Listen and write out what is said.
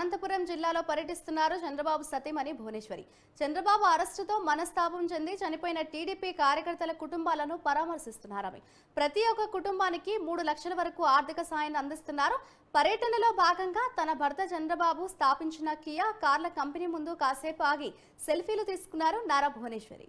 అనంతపురం జిల్లాలో పర్యటిస్తున్నారు చంద్రబాబు సతీమణి భువనేశ్వరి. చంద్రబాబు అరెస్టుతో మనస్తాపం చెంది చనిపోయిన టీడీపీ కార్యకర్తల కుటుంబాలను పరామర్శిస్తున్నారు ప్రతి ఒక్క కుటుంబానికి మూడు లక్షల వరకు ఆర్థిక సాయాన్ని అందిస్తున్నారు. పర్యటనలో భాగంగా తన భర్త చంద్రబాబు స్థాపించిన కియా కార్ల కంపెనీ ముందు కాసేపు ఆగి సెల్ఫీలు తీసుకున్నారు నారా భువనేశ్వరి.